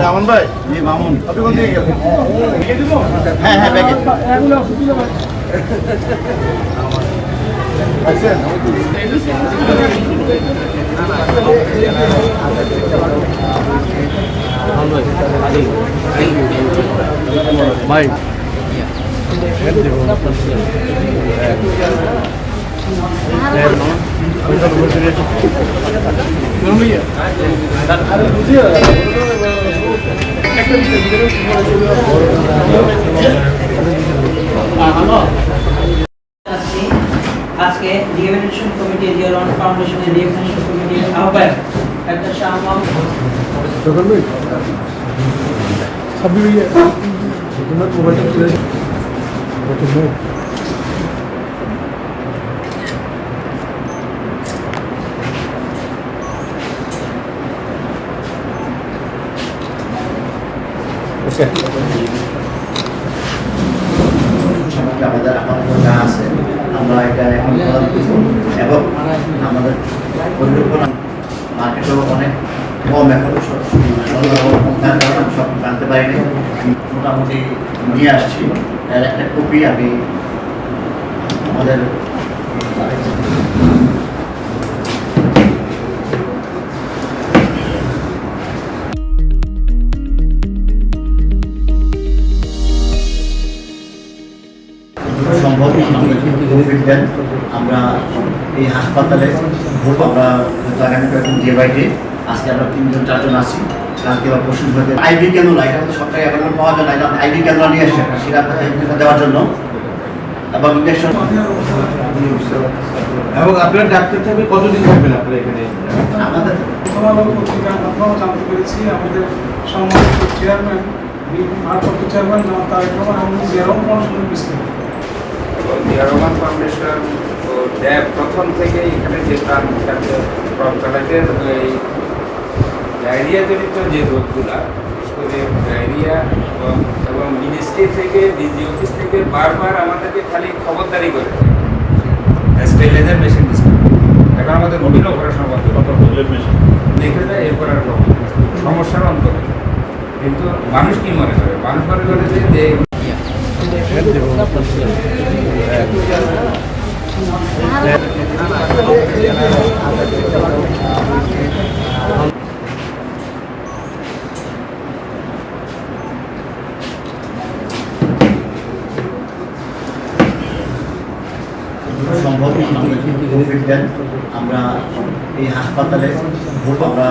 Ramon ভাই? জি মামুন আপনি কোন দিকে গেলেন? হ্যাঁ হ্যাঁ ব্যাগে। আছেন ভাই আজকে আজকে রিহেবিলিটেশন কমিটি জিওরন ফাউন্ডেশনের রিহেবিলিটেশন কমিটির আহ্বায়ক ডাক্তার শাহ মোহাম্মদ सभी भैया मोबाइल সম্পর্কে আমাদের আপাতত যা আছে আমরা এটা এখন প্রদান করব এবং আমাদের পরিকল্পনা মার্কেটেও অনেক কম এখন জানতে পারিনি। মোটামুটি নিয়ে আসছি। এর একটা কপি আমি আমাদের আমরা এই হাসপাতালে আমরা আগামী কয়েকদিন ডে বাই ডে আজকে আমরা তিনজন, চারজন আছি। কালকে বা পরশু হতে আইভি কেন্দ্র এটা সব জায়গায় অ্যাভেলেবল পাওয়া যায় না। এটা আইভি কেন্দ্র নিয়ে এসে সেটা দেওয়ার জন্য। এবং ইঞ্জেকশন এবং আপনার ডাক্তার থাকবে কতদিন থাকবেন আপনারা এখানে? আমাদের পত্রিকার মাধ্যমে জানতে পেরেছি। আমাদের সম্মানিত চেয়ারম্যান ভারপ্রাপ্ত চেয়ারম্যান তারেক রহমান আমাদের জিয়ারম ফাউন্ডেশনের প্রেসিডেন্ট জিয়া রহমান ফাউন্ডেশন প্রথম থেকে এখানে যে প্রাণ প্রকালের এই ডায়রিয়া জনিত যে রোগগুলা ডায়রিয়া এবং মিনিস্ট্রি থেকে ডিজি অফিস থেকে বারবার আমাদেরকে খালি খবরদারি করে স্টেলাইজার মেশিন এখন আমাদের নবীন অপারেশন বন্ধ দেখে যায়, এরপর আর সমস্যার অন্ত কিন্তু মানুষ কি মনে করে? মানুষ মনে করে যে সম্ভব আমরা এই হাসপাতালে আমরা